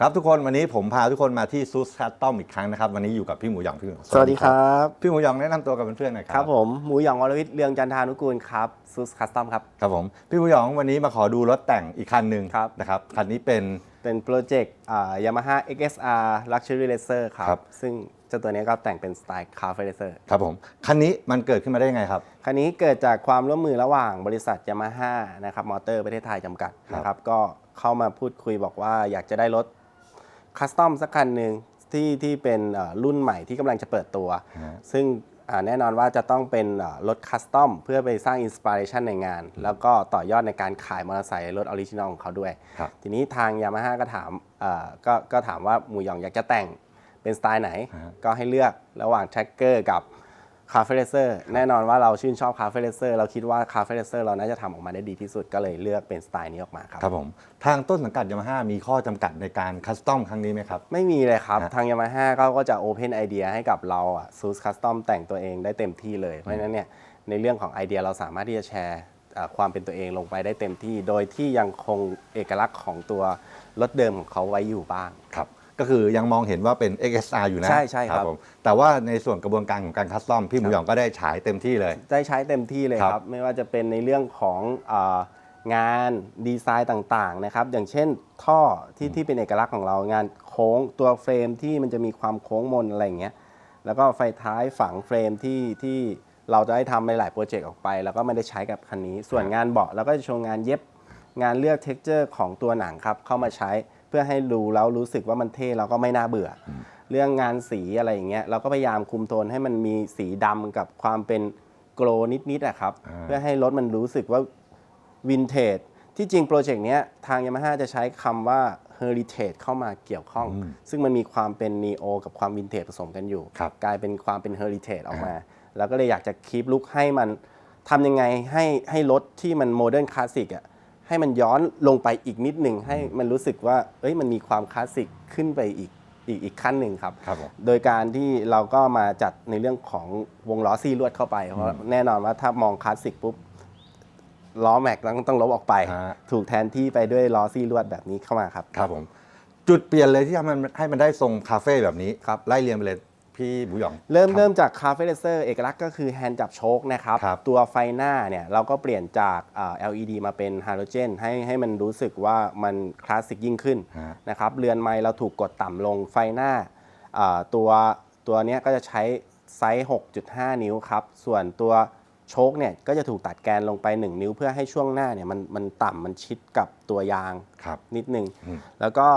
ครับทุกคนวันนี้ผมพาทุกคนมาที่ซูสคัตตอมอีกครั้งนะครับ วันนี้อยู่กับพี่หมูหยองพี่หมูสวัสดีครับ พี่หมูหยองแนะนำตัวกับเพื่อนๆหน่อยคครัรับผมหมูหยองวรวิทย์เรืองจันทานุกูลครับซูสคัสตอมครับ ครับผมพี่หมูหยองวันนี้มาขอดูรถแต่งอีกคันหนึ่งครับ นะครับคันนี้เป็น เป็นโปรเจกต์ยามาฮ่า XSR Luxury Racer ครัครับ บ ซึ่งเจ้าตัวนี้ก็แต่งเป็นสไตล์คาเฟ่เรเซอร์ครับผมคันนี้มันเกิดขึ้นมาได้ยังไงครับ คันนี้เกิดจากความร่วมมือระหว่างบริษัทยามาฮ่านะครับมอเตอร์ประเทศไทยจำกัดครับนะครับ ก็เข้ามาพูดคุยบอกว่าอยากจะได้รถ คัสตอมสักคันหนึ่งที่ที่เป็นเอ่อรุ่นใหม่ที่กำลังจะเปิดตัว ซึ่งอ่าแน่นอนว่าจะต้องเป็นเอ่อรถคัสตอมเพื่อไปสร้างอินสปิเรชันในงาน แล้วก็ต่อยอดในการขายมอเตอร์ไซค์รถออริจินอลของเขาด้วยครับทีนี้ทางยามาฮ่าก็ถามเอ่อก็ก็ถามว่าหมูหยองอยากจะแต่งเป็นสไตล์ไหน ก็ให้เลือกระหว่างแท็กเกอร์กับ คาเฟ่เรเซอร์แน่นอนว่าเราชื่นชอบคาเฟ่เรเซอร์เราคิดว่าคาเฟ่เรเซอร์เราน่าจะทำออกมาได้ดีที่สุดก็เลยเลือกเป็นสไตล์นี้ออกมาครับ ครับผม ทางต้นสังกัดยามาฮ่ามีข้อจำกัดในการคัสตอมครั้งนี้ไหมครับ ไม่มีเลยครับ ฮะ ทางยามาฮ่าเขาก็จะโอเพนไอเดียให้กับเราอะซูสคัสตอมแต่งตัวเองได้เต็มที่เลย เพราะฉะนั้นเนี่ยในเรื่องของไอเดียเราสามารถที่จะแชร์อ่าความเป็นตัวเองลงไปได้เต็มที่ โดยที่ยังคงเอกลักษณ์ของตัวรถเดิมของเขาไว้อยู่บ้าง ครับ ก็คือยังมองเห็นว่าเป็น XSR อยู่นะใช่ใช่ครับ ผมแต่ว่าในส่วนกระบวนการของการคัสตอมพี่หมูหยองก็ได้ฉายเต็มที่เลย ได้ใช้เต็มที่เลยครับครับไม่ว่าจะเป็นในเรื่องของอางานดีไซน์ต่างๆนะครับ อย่างเช่นท่อที่ที่เป็นเอกลักษณ์ของเรางานโค้งตัวเฟรมที่มันจะมีความโค้งมนอะไรอย่างเงี้ยแล้วก็ไฟท้ายฝังเฟรมที่ที่เราจะได้ทำในหลายโปรเจกต์ออกไป แล้วก็ไม่ได้ใช้กับคันนี้ ส่วนงานเบาะเราก็จะโชว์งานเย็บงานเลือกเท็กเจอร์ของตัวหนังครับเข้ามาใช้เพื่อให้ดูแล้วรู้สึกว่ามันเท่แล้วก็ไม่น่าเบื่ออเรื่องงานสีอะไรอย่างเงี้ยเราก็พยายามคุมโทนให้มันมีสีดำกับความเป็นโกลนิดๆอะครับ อ่า เพื่อให้รถมันรู้สึกว่าวินเทจที่จริงโปรเจกต์เนี้ยทางยามาฮ่าจะใช้คำว่า heritage เข้ามาเกี่ยวข้อง ซึ่งมันมีความเป็น neo กับความวินเทจผสมกันอยู่ ครับ กลายเป็นความเป็น heritage ออกมา แล้วก็เลยอยากจะคีปลุกให้มันทำยังไงให้ให้รถที่มันโมเดิร์นคลาสสิกอะ ให้มันย้อนลงไปอีกนิดหนึ่งให้มันรู้สึกว่าเอ้ยมันมีความคลาสสิกขึ้นไปอีกอีกอีกขั้นหนึ่งครับ ครับผม โดยการที่เราก็มาจัดในเรื่องของวงล้อซี่ลวดเข้าไปเพราะแน่นอนว่าถ้ามองคลาสสิกปุ๊บล้อแม็กต้องต้องลบออกไป ฮะ ถูกแทนที่ไปด้วยล้อซี่ลวดแบบนี้เข้ามาครับ ครับผม จุดเปลี่ยนเลยที่ทำมันให้มันได้ทรงคาเฟ่แบบนี้ครับไล่เรียงไปเลย พี่หมูหยอง เริ่มคบเริ่มจากคาเฟ่เลเซอร์เอกลักษณ์ก็คือแฮนด์จับโชคนะครับ ครับตัวไฟหน้าเนี่ย เราก็เปลี่ยนจากอ่า LED มาเป็นฮาโลเจนให้ให้มันรู้สึกว่ามันคลาสสิกยิ่งขึ้นฮะ นะครับ เรือนไม้เราถูกกดต่ำลงไฟหน้าอ่าตัวตัวเนี้ยก็จะใช้ไซส์ 6.5 นิ้วครับ ส่วนตัวโชคเนี่ย ก็จะถูกตัดแกนลงไป 1 นิ้วเพื่อให้ช่วงหน้าเนี่ยมันมันต่ำมันชิดกับตัวยาง ครับ นิดนึง อืม แล้วก็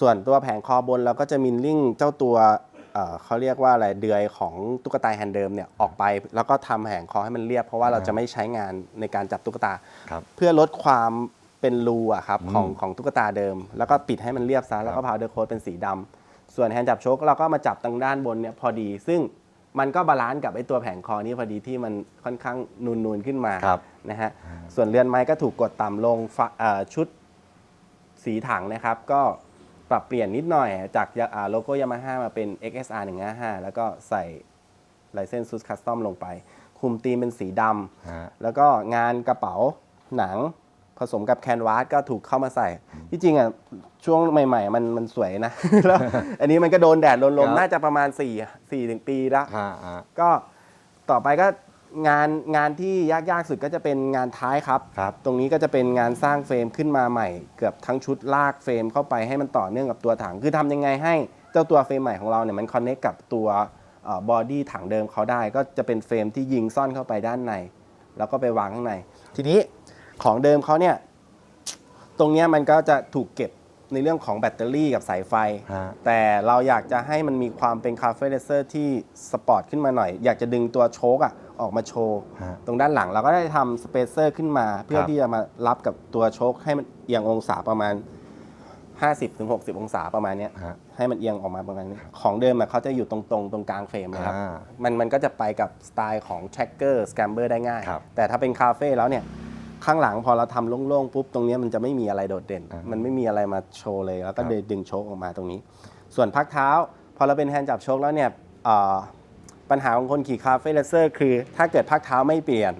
ส่วนตัวแผงคอบนเราก็จะมินลิ่งเจ้าตัว เอ่อเขาเรียกว่าอะไรเดือยของตุ๊กตาแฮนด์เดิมเนี่ยออกไป แล้วก็ทำแผงคอให้มันเรียบ เพราะว่าเราจะไม่ใช้งานในการจับตุ๊กตาครับเพื่อลดความเป็นรูอะครับอืมของของตุ๊กตาเดิม แล้วก็ปิดให้มันเรียบซะแล้วก็พาวเดอร์โค้ดเป็นสีดำส่วนแฮนด์จับโชคเราก็มาจับตรงด้านบนเนี่ยพอดี ซึ่งมันก็บาลานซ์กับไอ้ตัวแผงคอนี้พอดีที่มันค่อนข้างนูนๆขึ้นมาครับนะฮะส่วนเรือนไม้ก็ถูกกดต่ำลงฝาเอ่อชุดสีถังนะครับ ก็ ปรับเปลี่ยนนิดหน่อยจากยาอ่าโลโก้ยามาฮ่ามาเป็น XSR 155แล้วก็ใส่ลายเส้นซูสคัสตอมลงไป คุมธีมเป็นสีดฮะำแล้วก็งานกระเป๋าหนังผสมกับแคนวาสก็ถูกเข้ามาใส่ ที่จริงอะช่วงใหม่ ๆ มันมันสวยนะ แล้วอันนี้มันก็โดนแดดโดนลมครับน่าจะประมาณ4 4ถึงปีละฮะฮะก็ต่อไปก็ งานงานที่ยากๆสุดก็จะเป็นงานท้ายครับ ครับ ตรงนี้ก็จะเป็นงานสร้างเฟรมขึ้นมาใหม่ เกือบทั้งชุดลากเฟรมเข้าไปให้มันต่อเนื่องกับตัวถัง คือทำยังไงให้เจ้าตัวเฟรมใหม่ของเราเนี่ยมันคอนเน c กกับตัวบอดี้ถังเดิมเขาได้ ก็จะเป็นเฟรมที่ยิงซ่อนเข้าไปด้านใน แล้วก็ไปวางข้างใน ทีนี้ของเดิมเขาเนี่ยตรงเนี้ยมันก็จะถูกเก็บในเรื่องของแบตเตอรี่กับสายไฟ ฮะ แต่เราอยากจะให้มันมีความเป็นคาเฟ่เลเซอร์ที่สปอร์ตขึ้นมาหน่อย อยากจะดึงตัวโชคอะ ออกมาโชว์ ฮะ ตรงด้านหลังเราก็ได้ทำสเปเซอร์ขึ้นมา เพื่อครับ ที่จะมารับกับตัวโชคให้มันเอียงองศาประมาณ 50-60 องศาประมาณเนี้ยฮะ ให้มันเอียงออกมาประมาณนี้ของเดิมอะเขาจะอยู่ตรงๆ ตรงกลางเฟรมนะครับ อ่ามันมันก็จะไปกับสไตล์ของ tracker scamber ได้ง่าย ครับแต่ถ้าเป็นคาเฟ่แล้วเนี่ย ข้างหลังพอเราทำโล่งๆ ปุ๊บ ตรงเนี้ยมันจะไม่มีอะไรโดดเด่น อ่ามัมันไม่มีอะไรมาโชว์เลย แล้วก็ครับเดินดึงโชคออกมาตรงนี้ ส่วนพักเท้า พอเราเป็นแฮนด์จับโชคแล้วเนี่ยเอ่อ ปัญหาของคนขี่คาเฟ่เลเซอร์คือ ถ้าเกิดพักเท้าไม่เปลี่ยน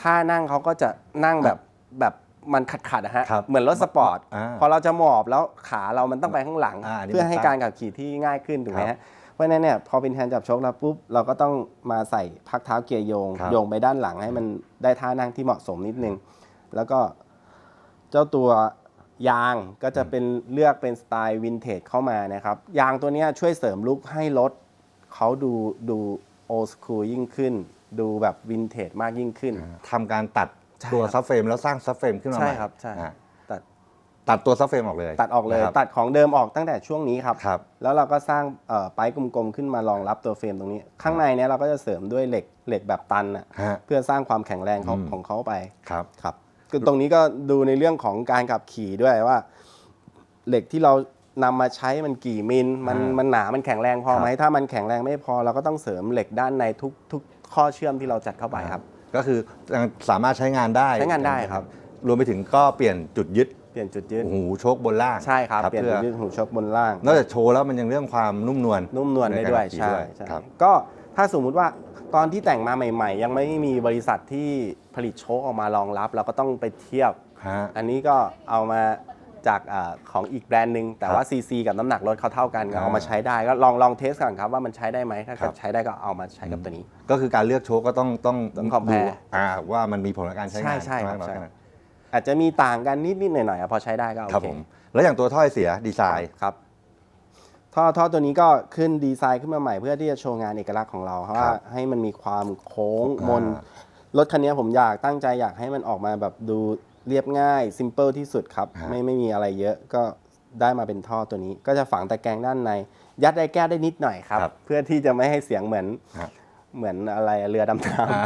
ท่านั่งเขาก็จะนั่งแบบแบบมันขัดขัดๆอะฮะ ครับเหมือนรถสปอร์ต อ่าพอเราจะหมอบแล้วขาเรามันต้องไปข้างหลัง อ่าอันนี้เพื่อให้มันตั้งการขับขี่ที่ง่ายขึ้นถูกไหมครัฮะบเพราะฉะนั้นเนี่ยพอเป็นแฮนด์จับโชคแล้วปุ๊บเราก็ต้องมาใส่พักเท้าเกียร์โยง ครับ โยงไปด้านหลังให้มันได้ท่านั่งที่เหมาะสมนิดนึง แล้วก็เจ้าตัวยางก็จะเป็นเลือกเป็นสไตล์วินเทจเข้ามานะครับ ยางตัวเนี้ยช่วยเสริมลุคให้รถ เขาดูดูโอสคูลยิ่งขึ้น ดูแบบวินเทจมากยิ่งขึ้น ทำการตัดใช่ตัวครับซับเฟรมแล้วสร้างซับเฟรมขึ้นมาใหใช่ม่ครับใช่อ่าตัดตัดตัวซับเฟรมออกเลยตัดออกเลย นะครับ ตัดของเดิมออกตั้งแต่ช่วงนี้ครับ ครับ แล้วเราก็สร้างเอ่อไปป์กลมๆขึ้นมารองรับตัวเฟรมตรงนี้ ข้างในเนี้ยเราก็จะเสริมด้วยเหล็กเหล็กแบบตันอะฮะ เพื่อสร้างความแข็งแรงของอืม ของเขาไป ครับ ครับคือตรงนี้ก็ดูในเรื่องของการขับขี่ด้วยว่า เหล็กที่เรา นำมาใช้มันกี่มิลมันอ่ามัมันหนามันแข็งแรงพอครับไหมถ้ามันแข็งแรงไม่พอเราก็ต้องเสริมเหล็กด้านในทุกทุกข้อเชื่อมที่เราจัดเข้าไปครับ ก็คือยังสามารถใช้งานได้ใช้งานได้ครับ รวมไปถึงก็เปลี่ยนจุดยึดเปลี่ยนจุดยืดหูโชคบนล่างใช่ครับเปลี่ยนพื่จุอดยืดหูชกบนล่าง นอกจากโชว์แล้วมันยังเรื่องความนุ่มนวลนุ่มนวลได้ด้วยในการขับขี่ใช่ด้วยใช่ครับก็ถ้าสมมุติว่าตอนที่แต่งมาใหม่ ๆ ยังไม่มีบริษัทที่ผลิตโชคออกมารองรับ เราก็ต้องไปเทียบฮะอันนี้ก็เอามา จากอาของอีกแบรนด์หนึ่งแต่ว่า CC กับน้ำหนักรถเขาเท่ากันก็อ่าเอามาใช้ได้ก็ลองลองเทสก่อนครับว่ามันใช้ได้ไหมถ้าครัเกิบดใช้ได้ก็เอามาใช้กับตัวนี้ ก็คือการเลือกโชคก็ต้องต้องต้อง compare ดูอ่าว่ามันมีผลในการใช้งานใช่ใช่ครับมากน้อยใช่แค่ไหนอาจจะมีต่างกันนิดๆหน่อยๆอะพอใช้ได้ก็โอครับเคผมแล้วอย่างตัวถ้อยเสียดีไซน์ ครับท่อท่อตัวนี้ก็ขึ้นดีไซน์ขึ้นมาใหม่เพื่อที่จะโชว์งานเอกลักษณ์ของเราเพราะว่าให้มันมีความโค้งมน อ่รถคันนี้ผมอยากตั้งใจอยากให้มันออกมาแบบดู เรียบง่าย ซิมเ l ิลที่สุดครับ ฮะ ไม่ไม่มีอะไรเยอะก็ได้มาเป็นท่อตัวนี้ ก็จะฝังตะแกรงด้านใน ยัดได้แก้วได้นิดหน่อยครับ ครับเพื่อที่จะไม่ให้เสียงเหมือนครับเหมือนอะไรเรือดำน้อ่า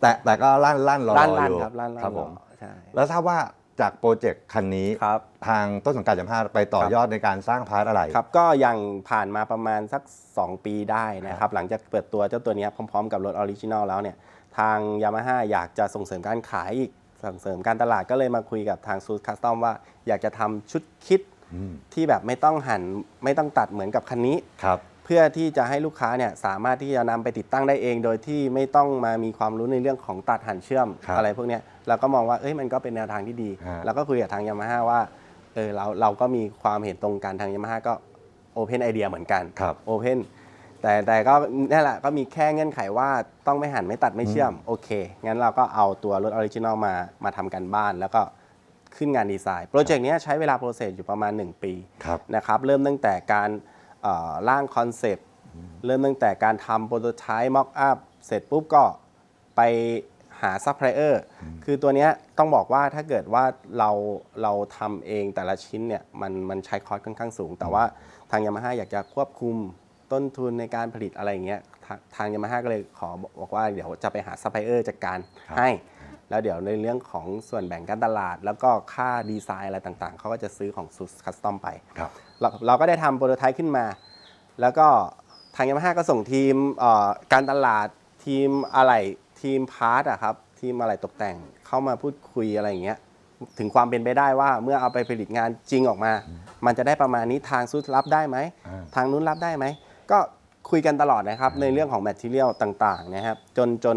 แต่แต่ก็ลั่นลั่นรอำลั่นอลั่นยู่ครับลั่นลั่นครับผมใช่แล้วทราบว่าจากโปรเจกต์คันนี้ ครับ ทางต้นสังกัดยามาฮ่าไปต่อยอดในการสร้างพาร์ทอะไร ครับก็ยังผ่านมาประมาณสัก 2 ปีได้นะครับ หลังจากเปิดตัวเจ้าตัวเนี้ยพร้อม ๆ กับรถออริจินอลแล้วเนี่ย ทางยามาฮ่าอยากจะส่งเสริมการขายอีก ส่งเสริมการตลาดก็เลยมาคุยกับทางซูสคัสตอมว่าอยากจะทำชุดคิดอืมที่แบบไม่ต้องหั่นไม่ต้องตัดเหมือนกับคันนี้ ครับ เพื่อที่จะให้ลูกค้าเนี่ยสามารถที่จะนำไปติดตั้งได้เอง โดยที่ไม่ต้องมามีความรู้ในเรื่องของตัดหั่นเชื่อมครับอะไรพวกเนี้ยเราก็มองว่าเอ้ยมันก็เป็นแนวทางที่ดี ฮะ แล้วก็คุยกับทางยามาฮ่าว่าเออเราเราก็มีความเห็นตรงกันทางยามาฮ่าก็โอเพนไอเดียเหมือนกันครับ โอเพน แต่แต่ก็นั่นแหละก็มีแค่เงื่อนไขว่าต้องไม่หั่นไม่ตัดไม่เชื่อม โอเค งั้นเราก็เอาตัวรถออริจินอลมามาทำกันบ้านแล้วก็ขึ้นงานดีไซน์ โปรเจกต์นี้ยใช้เวลาโปรเซสอยู่ประมาณ 1 ปีครับ นะครับเริ่มตั้งแต่การเอ่อร่างคอนเซปต์เริ่มตั้งแต่การทำโปรโตไทป์ม็อกอัพเสร็จปุ๊บก็ไปหาซัพพลายเออร์คือตัวเนี้ยต้องบอกว่าถ้าเกิดว่าเราเราทำเองแต่ละชิ้นเนี่ยมันมันใช้คอสค่อนข้างสูง แต่ว่าทางยามาฮ่าอยากจะควบคุม ต้นทุนในการผลิตอะไรอย่างเงี้ยทางทางยามาฮ่าก็เลยขอบอกว่าเดี๋ยวจะไปหาซัพพลายเออร์จัดการครับ ให้ แล้วเดี๋ยวในเรื่องของส่วนแบ่งการตลาด แล้วก็ค่าดีไซน์อะไรต่างๆ เขาก็จะซื้อของซูสคัสตอมไป ครับ เราเราก็ได้ทำโปรโตไทป์ขึ้นมา แล้วก็ทางยามาฮ่าก็ส่งทีมเอ่อการตลาดทีมอะไรทีมพาร์ทอะครับ ทีมอะไรตกแต่งเข้ามาพูดคุยอะไรอย่างเงี้ย ถึงความเป็นไปได้ว่าเมื่อเอาไปผลิตงานจริงออกมา มันจะได้ประมาณนี้ทางซูสรับได้ไหม อ่า ทางนู้นรับได้ไหม ก็คุยกันตลอดนะครับในเรื่องของแมทเทียลต่างๆนะครับจนจน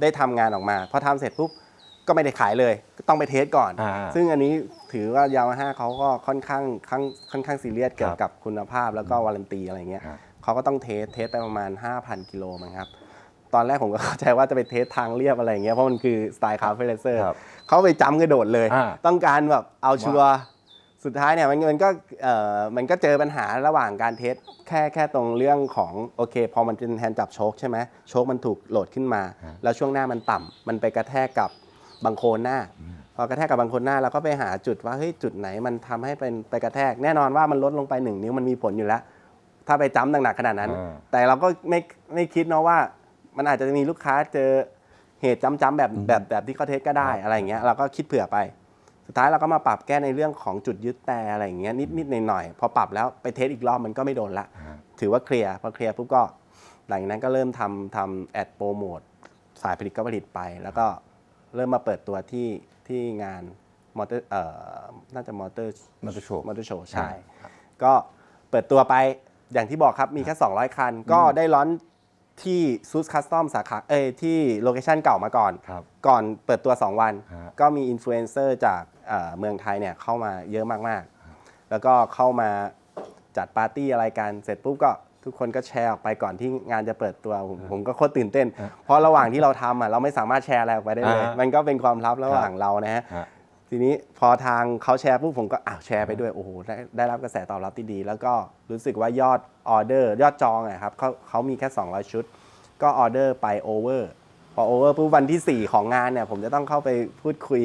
ได้ทำงานออกมาพอทำเสร็จปุ๊บก็ไม่ได้ขายเลยก็ต้องไปเทสก่อน อ่าซึ่งอันนี้ถือว่ายามาฮ่าเขาก็ค่อนข้างค่อนค่อนข้างซีเรียสเกี่ยวกับคุณภาพแล้วก็วารันตีอะไรเงี้ยครับ เขาก็ต้องเทสเทสไปประมาณ 5,000 กิโลมั้งครับ ตอนแรกผมก็เข้าใจว่าจะไปเทสทางเรียบอะไรอย่างเงี้ยเพราะมันคือสไตล์คาร์เฟเลเซอร์ครับเขาไปจ้ำกระโดดเลย อ่า ต้องการแบบเอาชัวร์ สุดท้ายเนี่ยมันมันก็เอ่อมันก็เจอปัญหาระหว่างการเทสแค่แค่ตรงเรื่องของโอเค พอมันเป็นแฮนด์จับโชคใช่ไหมโชคมันถูกโหลดขึ้นมา แล้วช่วงหน้ามันต่ำมันไปกระแทกกับบังโคลนหน้า พอกระแทกกับบังโคลนหน้าเราก็ไปหาจุดว่าเฮ้ยจุดไหนมันทำให้เป็นไปกระแทก แน่นอนว่ามันลดลงไปหนึ่งนิ้วมันมีผลอยู่แล้ว ถ้าไปจ้ำหนักๆขนาดนั้น อ่า แต่เราก็ไม่ไม่คิดเนาะว่า มันอาจจะมีลูกค้าเจอเหตุจ้ำๆแบบแบบแบบที่เขาเทสก็ได้อะไรอย่างเงี้ยเราก็คิดเผื่อไป สุดท้ายเราก็มาปรับแก้ในเรื่องของจุดยึดแต่อะไรอย่างเงี้ยนิดนิดๆหน่อยๆพอปรับแล้วไปเทสอีกรอบมันก็ไม่โดนละ ถือว่าเคลียร์พอเคลียร์ปุ๊บก็หลังจากนั้นก็เริ่มทำทำแอดโปรโมทสายผลิตก็ผลิตไป แล้วก็เริ่มมาเปิดตัวที่ที่งานมอเตอร์เอ่อน่าจะมอเตอร์มอเตอร์โชว์มอเตอร์โชว์ใช่ใช่ก็เปิดตัวไปอย่างที่บอกครับมีแค่ 200 คัน ก็ได้ร้อน ที่ซูสคัสตอมสาขาเอ้ยที่โลเคชันเก่ามาก่อน ครับ ก่อนเปิดตัว 2 วัน ฮะ ก็มีอินฟลูเอนเซอร์จากเอ่อเมืองไทยเนี่ยเข้ามาเยอะมาก ๆ แล้วก็เข้ามาจัดปาร์ตี้อะไรกัน เสร็จปุ๊บก็ทุกคนก็แชร์ออกไปก่อนที่งานจะเปิดตัวผมผมก็โคตรตื่นเต้น เพราะระหว่างที่เราทำอะเราไม่สามารถแชร์อะไรออกไปได้เลย อ่าฮะมันก็เป็นความลับระหว่างเรานะฮะ ฮะ ทีนี้พอทางเขาแชร์ปุ๊บผมก็อ้าวแชร์ไปด้วยโอ้โหได้ได้รับกระแสตอบรับที่ดี แล้วก็รู้สึกว่ายอดออเดอร์ ยอดจองอะครับเขาเขามีแค่ 200 ชุด ก็ออเดอร์ไปโอเวอร์พอโอเวอร์ปุ๊บวันที่ 4 ของงานเนี่ยผมจะต้องเข้าไปพูดคุย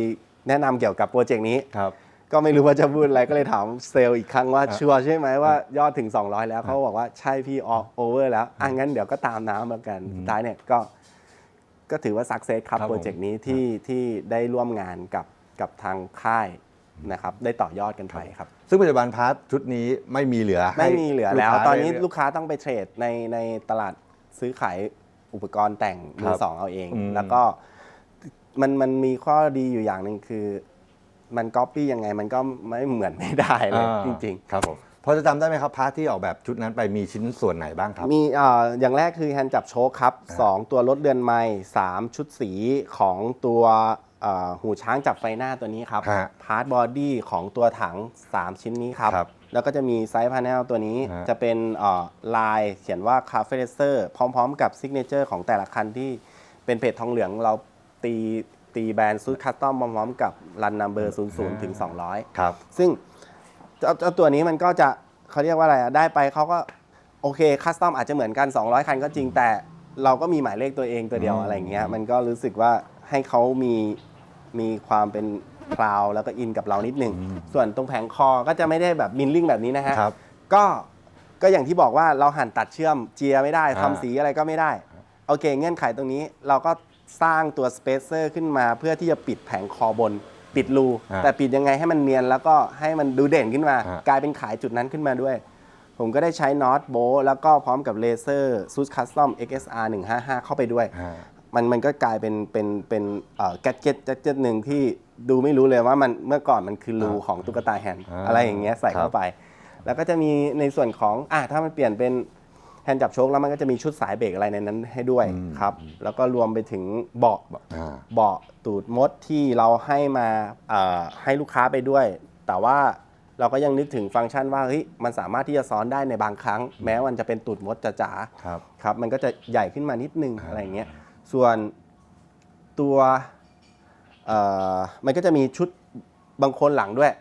แนะนำเกี่ยวกับโปรเจกต์นี้ครับก็ไม่รู้ว่าจะพูดอะไรก็เลยถามเซลล์อีกครั้งว่าอะชัวร์ใช่ไหมว่ายอดถึง 200 แล้วเขาบอกว่าใช่พี่ออกโอเวอร์แล้วอะงั้นเดี๋ยวก็ตามน้ำแล้วกันสุดท้ายเนี่ยก็ก็ถือว่าสักเซสครับครับผมโปรเจกต์นี้ที่ที่ได้ร่วมงานกับ กับทางค่ายนะครับได้ต่อยอดกันไปครับ ซึ่งปัจจุบันพาร์ทชุดนี้ไม่มีเหลือให้ไม่มีเหลือแล้วกค้าตอนนี้ได้ลูกค้าต้องไปเทรดในในตลาดซื้อขายอุปกรณ์แต่งมืครัอบสองเอาเองอืมแล้วก็มันมันมีข้อดีอยู่อย่างหนึ่งคือ มันก๊อปปี้ยังไงมันก็ไม่เหมือนไม่ได้เลยอ่าจริง ๆ ครับผมพอจะจำได้ไหมครับพาร์ทที่ออกแบบชุดนั้นไปมีชิ้นส่วนไหนบ้างครับ มีเอ่ออย่างแรกคือแฮนด์จับโชคครับ 2 ตัวรถเดือนไม้3ชุดสีของตัวเอ่อหูช้างจับไฟหน้าตัวนี้ครับฮะพาร์ทบอดี้ของตัวถัง 3 ชิ้นนี้ครับ ครับแล้วก็จะมีไซส์พา n นลตัวนี้ฮะ จะเป็นเอ่อลายเขียนว่า c a f e r a c e r พร้อมๆ กับซิกเนเจอร์ของแต่ละคันที่เป็นเพจทองเหลืองเราตีตีแบรนด์ซูดคัสตอมพร้อมๆกับรันนัมเบอร์00ถึง200 ครับ ซึ่งเจ้าเจ้าตัวนี้มันก็จะเขาเรียกว่าอะไรอะได้ไปเขาก็โอเคคัสตอมอาจจะเหมือนกัน 200 คันก็จริงแต่เราก็มีหมายเลขตัวเองตัวเดียวอืม อะไรอย่างเงี้ยมันก็รู้สึกว่าให้เขามี มีความเป็นคลาวแล้วก็อินกับเรานิดหนึ่งส่วนตรงแผงคอก็จะไม่ได้แบบมินลิ่งแบบนี้นะฮะครับก็ก็อย่างที่บอกว่าเราหั่นตัดเชื่อมเจียไม่ได้อ่า ทำสีอะไรก็ไม่ได้โอเค เงื่อนไขตรงนี้เราก็สร้างตัวสเปเซอร์ขึ้นมาเพื่อที่จะปิดแผงคอบน ปิดรู อ่าแต่ปิดยังไงให้มันเนียนแล้วก็ให้มันดูเด่นขึ้นมา อ่าก ลายเป็นขายจุดนั้นขึ้นมาด้วย ผมก็ได้ใช้น็อตโบแล้วก็พร้อมกับเลเซอร์ซูสคัสตอม XSR 155 เข้าไปด้วยฮะ มันมันก็กลายเป็นเป็นเป็นแกจ g จ็ตแกจ t หนึ่งที่ดูไม่รู้เลยว่ามันเมื่อก่อนมันคือรูอ่าของตุ๊กตาแฮนด์อ่าอะไรอย่างเงี้ยใส่ครัเข้าบไป แล้วก็จะมีในส่วนของอะถ้ามันเปลี่ยนเป็นแฮนด์จับโชคแล้วมันก็จะมีชุดสายเบรกอะไรในนั้นให้ด้วยครับ แล้วก็รวมไปถึงเบาะอ่าเบาะตูดมดที่เราให้มาเอ่อให้ลูกค้าไปด้วย แต่ว่าเราก็ยังนึกถึงฟังก์ชันว่าเฮ้ยมันสามารถที่จะซ้อนได้ในบางครั้ง แม้มันจะเป็นตูดมดจ๋าๆครับครับมันก็จะใหญ่ขึ้นมานิดนึงอ่าอะไรอย่างเงี้ย ส่วนตัวเอ่อมันก็จะมีชุดบางคนหลังด้วย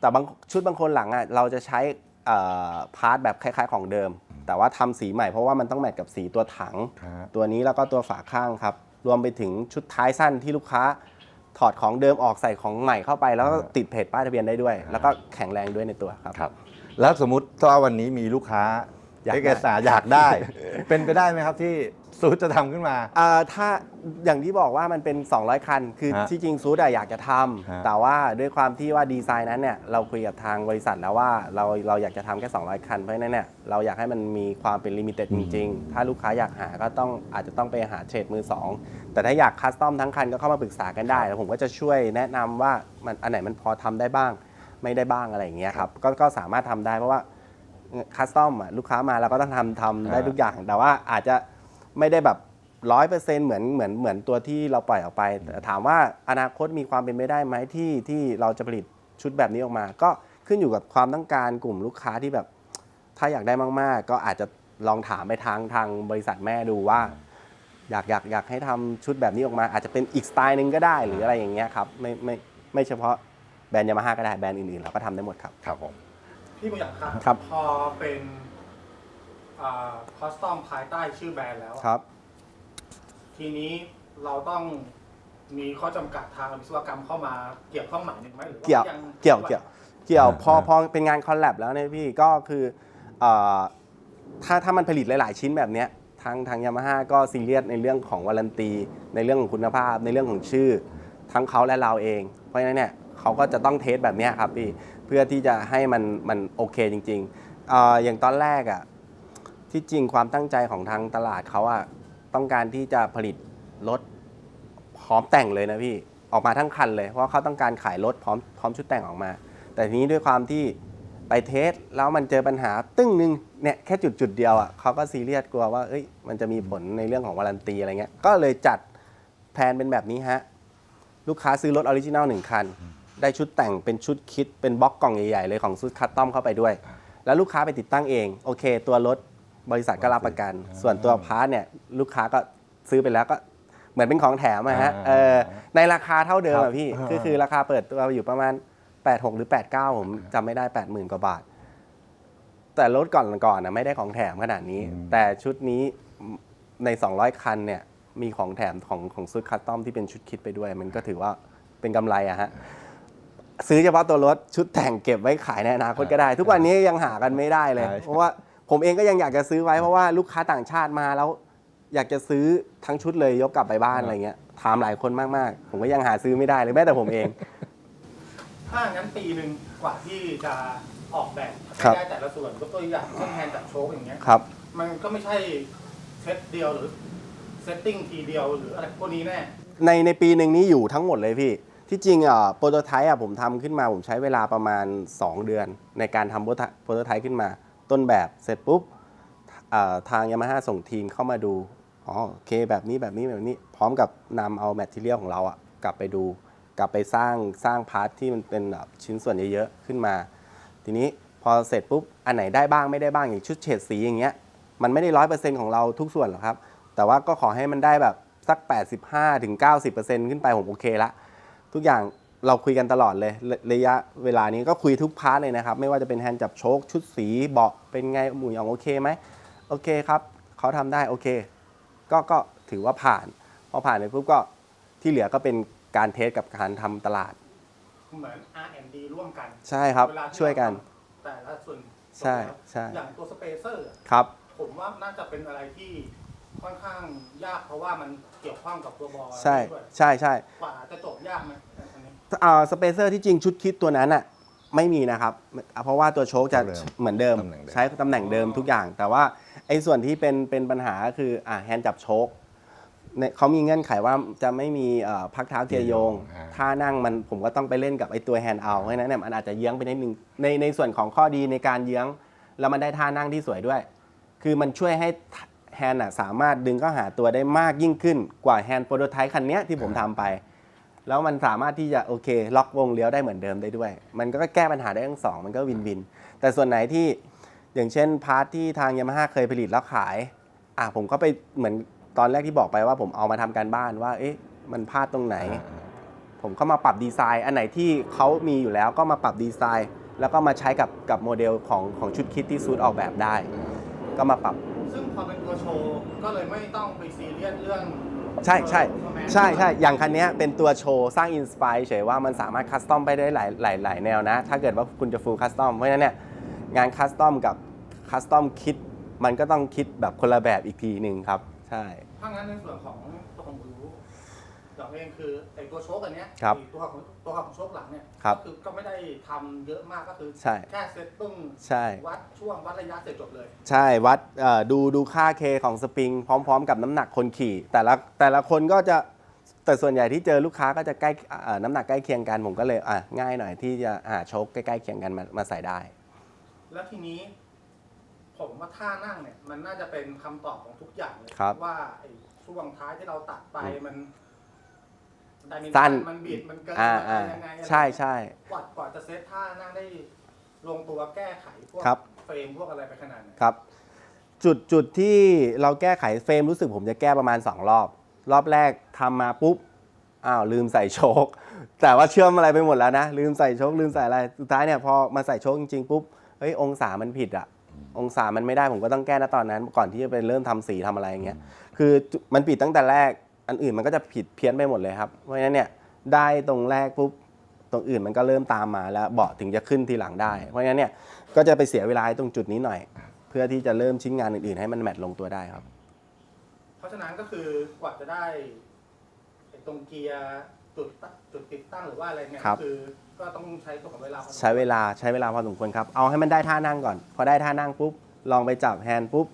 แต่บางชุดบางคนหลังอะเราจะใช้เอ่อพาร์ทแบบคล้าย ๆ ของเดิม แต่ว่าทำสีใหม่เพราะว่ามันต้องแมทกับสีตัวถังฮะตัวนี้แล้วก็ตัวฝาข้างครับ รวมไปถึงชุดท้ายสั้นที่ลูกค้าถอดของเดิมออกใส่ของใหม่เข้าไป แล้วก็ติดเพจป้ายทะเบียนได้ด้วย แล้วก็แข็งแรงด้วยในตัวครับครับแล้วสมมุติถ้าวันนี้มีลูกค้าอยากได้เอกสารอยากได้ เป็นไปได้ไหมครับที่ ซูดจะทำขึ้นมา อ่าถ้าอย่างที่บอกว่ามันเป็น 200 คัน คือฮะที่จริงซูดอะอยากจะทำฮะ แต่ว่าด้วยความที่ว่าดีไซน์นั้นเนี่ยเราคุยกับทางบริษัทแล้วว่าเราเราอยากจะทำแค่ 200 คันเพราะฉะนั้นเนี่ยเราอยากให้มันมีความเป็นลิมิเต็ดจริง ๆ ถ้าลูกค้าอยากหาก็ต้องอาจจะต้องไปหาเทรดมือ 2 แต่ถ้าอยากคัสตอมทั้งคันก็เข้ามาปรึกษากันได้ แล้วผมก็จะช่วยแนะนำว่ามันอันไหนมันพอทำได้บ้าง ไม่ได้บ้างอะไรอย่างเงี้ยครับก็ก็สามารถทำได้เพราะว่า คัสตอมอะลูกค้ามาเราก็ต้องทำทำได้อ่าทุกอย่าง แต่ว่าอาจจะ ไม่ได้แบบร้อยเปอร์เซ็นต์เหมือนเหมือนเหมือนตัวที่เราปล่อยออกไปแต่ถามว่าอนาคตมีความเป็นไปได้ไหมที่ที่เราจะผลิตชุดแบบนี้ออกมา ก็ขึ้นอยู่กับความต้องการกลุ่มลูกค้าที่แบบ ถ้าอยากได้มาก ๆ ก็อาจจะลองถามไปทางทางบริษัทแม่ดูว่า อยากอยากอยากให้ทำชุดแบบนี้ออกมา อาจจะเป็นอีกสไตล์หนึ่งก็ได้หรืออะไรอย่างเงี้ยครับไม่ไม่ไม่เฉพาะแบรนด์ยามาฮ่าก็ได้แบรนด์อื่นๆเราก็ทำได้หมดครับครับผมพี่บุญอยากครับครับพอเป็น คอสตอมภายใต้ชื่อแบรนด์แล้วครับ ทีนี้เราต้องมีข้อจำกัดทางวิศวกรรมเข้ามาเกี่ยวข้องหมายหนึ่งไหมหรือว่าเกี่ยวยังเกี่ยวเกี่ยวเกี่ยวอ่าพออ่าพอเป็นงานคอลแลบแล้วเนี่ยพี่ก็คือเอ่อถ้าถ้ามันผลิตหลาย ๆ ชิ้นแบบเนี้ยทางทางยามาฮ่าก็ซีเรียสในเรื่องของวารันตี ในเรื่องของคุณภาพ ในเรื่องของชื่อ ทั้งเขาและเราเอง เพราะฉะนั้นเนี่ยเขาก็จะต้องเทสแบบเนี้ยครับพี่เพื่อที่จะให้มันมันโอเคจริงๆเอ่ออย่างตอนแรกอะ ที่จริงความตั้งใจของทางตลาดเขาอะต้องการที่จะผลิตรถพร้อมแต่งเลยนะพี่ออกมาทั้งคันเลยเพราะเขาต้องการขายรถพร้อมพร้อมชุดแต่งออกมา แต่ทีนี้ด้วยความที่ไปเทสแล้วมันเจอปัญหาตึ้งหนึงเนี่ยแค่จุดจุดเดียวอะเขาก็ซีเรียสกลัวว่าเอ้ยมันจะมีผลในเรื่องของวารันตีอะไรเงี้ยก็เลยจัดแผนเป็นแบบนี้ฮะ ลูกค้าซื้อรถออริจินัลหนึ่งคัน ได้ชุดแต่งเป็นชุดคิดเป็นบล็อกกล่องใหญ่ๆเลยของชุดคัสตอมเข้าไปด้วย แล้วลูกค้าไปติดตั้งเอง โอเค ตัวรถ บริษัทก็รับประกัน ส่วนตัวพาร์ทเนี่ยลูกค้าก็ซื้อไปแล้วก็เหมือนเป็นของแถมอะฮะอ่าเออในราคาเท่าเดิมครัอะบพี่อ่าก็คือราคาเปิดตัวอยู่ประมาณ 86 หรือ 89 ผมจำไม่ได้ 80,000 กว่าบาท แต่รถก่อนก่อนๆนะไม่ได้ของแถมขนาดนี้ แต่ชุดนี้ใน 200 คันเนี่ยมีของแถมของของชุดคัสตอมที่เป็นชุดคิดไปด้วย มันก็ถือว่าเป็นกำไรอะฮะซื้อเฉพาะตัวรถชุดแต่งเก็บไว้ขายในอนาคตก็ได้ ทุกวันนี้ยังหากันไม่ได้เลยใช่เพราะว่า ผมเองก็ยังอยากจะซื้อไว้เพราะว่าลูกค้าต่างชาติมาแล้ว อยากจะซื้อทั้งชุดเลยยกกลับไปบ้านอะไรเงี้ยถามหลายคนมากๆ ผมก็ยังหาซื้อไม่ได้เลยแม้แต่ผมเอง ถ้างั้นปีหนึ่งกว่าที่จะออกแบบครับให้ได้แต่ละส่วนยกตัวอย่างเช่นแฮนด์จับโชคอย่างเงี้ย ครับ มันก็ไม่ใช่เซตเดียวหรือเซตติ้งทีเดียวหรืออะไรพวกนี้แน่ ในในปีหนึ่งนี้อยู่ทั้งหมดเลยพี่ ที่จริงอะโปรโตไทป์อะผมทำขึ้นมาผมใช้เวลาประมาณ 2 เดือน ในการทำโปรโตไทป์ขึ้นมา ต้นแบบเสร็จปุ๊บทางยามาฮ่าส่งทีมเข้ามาดูอ๋อโอเคแบบนี้แบบนี้แบบนี้ พร้อมกับนำเอาแมทเทียลของเราอะกลับไปดู กลับไปสร้างสร้างพาร์ทที่มันเป็นแบบชิ้นส่วนเยอะๆขึ้นมา ทีนี้พอเสร็จปุ๊บอันไหนได้บ้างไม่ได้บ้างอย่างชุดเฉดสีอย่างเงี้ยมันไม่ได้ร้อยเปอร์เซ็นต์ของเราทุกส่วนหรอกครับ แต่ว่าก็ขอให้มันได้แบบสัก 85ถึง90%ขึ้นไปผมโอเคละทุกอย่าง เราคุยกันตลอดเลยระระยะเวลานี้ก็คุยทุกพาร์ทเลยนะครับ ไม่ว่าจะเป็นแฮนด์จับโชค ชุดสีเบาะเป็นไงหมูหยองโอเคไหมโอเคครับเขาทำได้โอเค ก็ก็ถือว่าผ่านพอผ่านไปปุ๊บก็ที่เหลือก็เป็นการเทสกับการทำตลาด เหมือน R&D ร่วมกันใช่ครับ เวลาที่ช่วยกัน เราทำแต่ละส่วนใช่ใช่ อย่างตัวสเปเซอร์ ครับ ผมว่าน่าจะเป็นอะไรที่ค่อนข้างยากเพราะว่ามันเกี่ยวข้องกับตัวบอลใช่ด้วยใช่ใช่ กว่าจะจบยากไหม อันนี้อ่าสเปเซอร์ที่จริงชุดคิดตัวนั้นอะไม่มีนะครับ เพราะว่าตัวโชคจะเดิมเหมือนเดิม ตำแหน่งเดิม ใช้ตำแหน่งเดิมทุกอย่าง แต่ว่าไอ้ส่วนที่เป็นเป็นปัญหาก็คืออ่าแฮนด์จับโชคเนี่ยเขามีเงื่อนไขว่าจะไม่มีเอ่อพักเท้าเทียร์โยง อ่าท่านั่งมันผมก็ต้องไปเล่นกับไอ้ตัวแฮนด์เอาเพราะฉะนั้นเนี่ยมันอาจจะเยื้องไปนิดนึงในในส่วนของข้อดีในการเยื้อง แล้วมันได้ท่านั่งที่สวยด้วย คือมันช่วยให้แฮนด์อะสามารถดึงเข้าหาตัวได้มากยิ่งขึ้นกว่าแฮนด์โปรโตไทป์คันเนี้ยที่ผมทำไป แล้วมันสามารถที่จะโอเค ล็อกวงเลี้ยวได้เหมือนเดิมได้ด้วย มันก็แก้ปัญหาได้ทั้งสองมันก็วินวิน แต่ส่วนไหนที่อย่างเช่นพาร์ทที่ทางยามาฮ่าเคยผลิตแล้วขายอะผมก็ไปเหมือนตอนแรกที่บอกไปว่าผมเอามาทำการบ้านว่า เอ๊ะ มันพลาดตรงไหน ผมก็มาปรับดีไซน์ อันไหนที่เขามีอยู่แล้วก็มาปรับดีไซน์ แล้วก็มาใช้กับกับโมเดลของของชุดคิดที่ซูดออกแบบได้ ก็มาปรับ ซึ่งพอเป็นตัวโชว์ก็เลยไม่ต้องไปซีเรียสเรื่อง ใช่ใช่ใช่ใช่อย่างคันนี้เป็นตัวโชว์สร้างอินสปายเฉยว่ามันสามารถคัสตอมไปได้หลายหลายหลายแนวนะ ถ้าเกิดว่าคุณจะฟูลคัสตอมเพราะฉะนั้นเนี่ยงานคัสตอมกับคัสตอมคิดมันก็ต้องคิดแบบคนละแบบอีกทีหนึ่งครับ ใช่ ถ้างั้นในส่วนของ อย่างเองคือไอตัวโชคอันเนี้ยครับไอ้ตัวของตัวของโชคหลังเนี่ยครับก็คือก็ไม่ได้ทำเยอะมากก็คือใช่ แค่เซตตุ้งใช่ วัดช่วงวัดระยะเสร็จจบเลย ใช่วัดเอ่อดูดูค่าเคของสปริง พร้อมๆ กับน้ำหนักคนขี่ แต่ละแต่ละคนก็จะแต่ส่วนใหญ่ที่เจอลูกค้าก็จะใกล้เอ่อน้ำหนักใกล้เคียงกันผมก็เลยอะง่ายหน่อยที่จะหาโชคใกล้ๆเคียงกันมามาใส่ได้ แล้วทีนี้ ผมว่าท่านั่งเนี่ย มันน่าจะเป็นคำตอบของทุกอย่างเลยครับว่าไอ้ช่วงท้ายที่เราตัดไปมันไดเมน สั้ชั่นนมันบิดมันเกินอ่าอะไรอ่ายังไงอะไรใช่ใช่กว่ากว่าจะเซตท่านั่งได้ลงตัวแก้ไขพวกครับ เฟรมพวกอะไรไปขนาดไหนครับ จุดจุดที่เราแก้ไขเฟรมรู้สึกผมจะแก้ประมาณ 2 รอบ รอบแรกทำมาปุ๊บอ้าวลืมใส่โชค แต่ว่าเชื่อมอะไรไปหมดแล้วนะ ลืมใส่โชคลืมใส่อะไรสุดท้ายเนี่ยพอมาใส่โชคจริงๆปุ๊บเฮ้ยองศามันผิดอะองศามันไม่ได้ผมก็ต้องแก้นะตอนนั้น ก่อนที่จะไปเริ่มทำสีทำอะไรอย่างเงี้ยคือจุมันผิดตั้งแต่แรก อันอื่นมันก็จะผิดเพี้ยนไปหมดเลยครับ เพราะฉะนั้นเนี่ยได้ตรงแรกปุ๊บตรงอื่นมันก็เริ่มตามมาแล้วเบาะถึงจะขึ้นทีหลังได้ เพราะฉะนั้นเนี่ยก็จะไปเสียเวลาตรงจุดนี้หน่อย เพื่อที่จะเริ่มชิ้นงานอื่นๆ ให้มันแมทลงตัวได้ครับ เพราะฉะนั้นก็คือกว่าจะได้ไอ้ตรงเกียร์จุดตั้งจุดติดตั้งหรือว่าอะไรเนี่ยครับ คือก็ต้องใช้ตัวของเวลาพอสมควรใช้เวลาใช้เวลาพอสมควรครับ เอาให้มันได้ท่านั่งก่อน พอได้ท่านั่งปุ๊บ ลองไปจับแฮนด์ปุ๊บ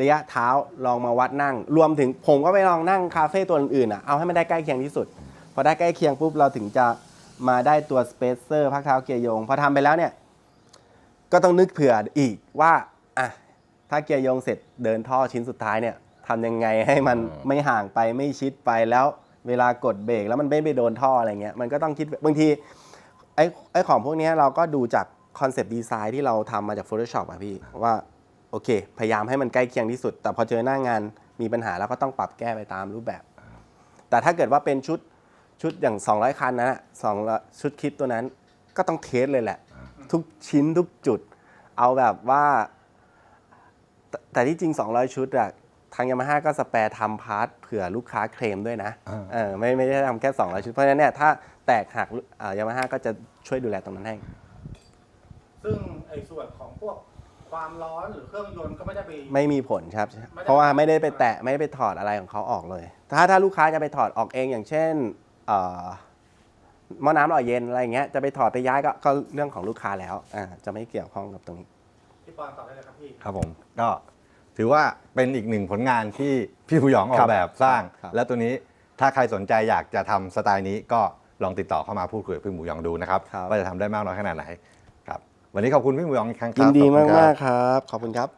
ระยะเท้าลองมาวัดนั่ง รวมถึงผมก็ไปลองนั่งคาเฟ่ตัวอื่นๆอะเอาให้มันได้ใกล้เคียงที่สุด พอได้ใกล้เคียงปุ๊บเราถึงจะมาได้ตัวสเปเซอร์พักเท้าเกียร์โยง พอทำไปแล้วเนี่ย ก็ต้องนึกเผื่ออีกว่าอะถ้าเกียร์โยงเสร็จเดินท่อชิ้นสุดท้ายเนี่ยทำยังไงให้มันอืมไม่ห่างไปไม่ชิดไปแล้วเวลากดเบรกแล้วมันไม่ไปโดนท่ออะไรเงี้ยมันก็ต้องคิดบางทีไอ้ไอ้ของพวกเนี้ยเราก็ดูจากคอนเซปต์ดีไซน์ที่เราทำมาจาก Photoshop อะพี่ว่าโอเค พยายามให้มันใกล้เคียงที่สุด แต่พอเจอหน้างานมีปัญหาแล้วก็ต้องปรับแก้ไปตามรูปแบบ แต่ถ้าเกิดว่าเป็นชุดชุดอย่าง 200 คันนั้นอะสองชุดคิดตัวนั้นก็ต้องเทสเลยแหละ ทุกชิ้นทุกจุด เอาแบบว่าแต่แต่ที่จริง 200 ชุดอะทางยามาฮ่าก็สแปร์ทำพาร์ทเผื่อลูกค้าเคลมด้วยนะอ่าเออไม่ไม่ได้ทำแค่ 200 ชุด เพราะฉะนั้นเนี่ยถ้าแตกหักยามาฮ่าก็จะช่วยดูแลตรงนั้นให้ ซึ่งไอ้ส่วนของพวก ความร้อนหรือเครื่องยนต์ก็ไม่ได้ไป ไม่มีผลครับไม่ได้เพราะว่าไม่ได้ไปแตะไม่ได้ไปถอดอะไรของเขาออกเลย ถ้าถ้าลูกค้าจะไปถอดออกเองอย่างเช่นเอ่อหม้อน้ำหล่อเย็นอะไรอย่างเงี้ยจะไปถอดไปย้ายก็ก็เรื่องของลูกค้าแล้วอ่าจะไม่เกี่ยวข้องกับตรงนี้ พี่ปอนตอบได้เลยครับพี่ ครับผมก็ถือว่าเป็นอีกหนึ่งผลงานที่พี่ผู้หยองออกแบบสร้าง ครับ และตัวนี้ถ้าใครสนใจอยากจะทำสไตล์นี้ก็ลองติดต่อเข้ามาพูดคุยกับพี่หมูหยองดูนะครับ ครับ ว่าจะทำได้มากน้อยขนาดไหนครับ วันนี้ขอบคุณพี่หมูหยองอีกครั้งคยิรับนดีขอบมาคุณกครับ มากๆครับ ขอบคุณครับ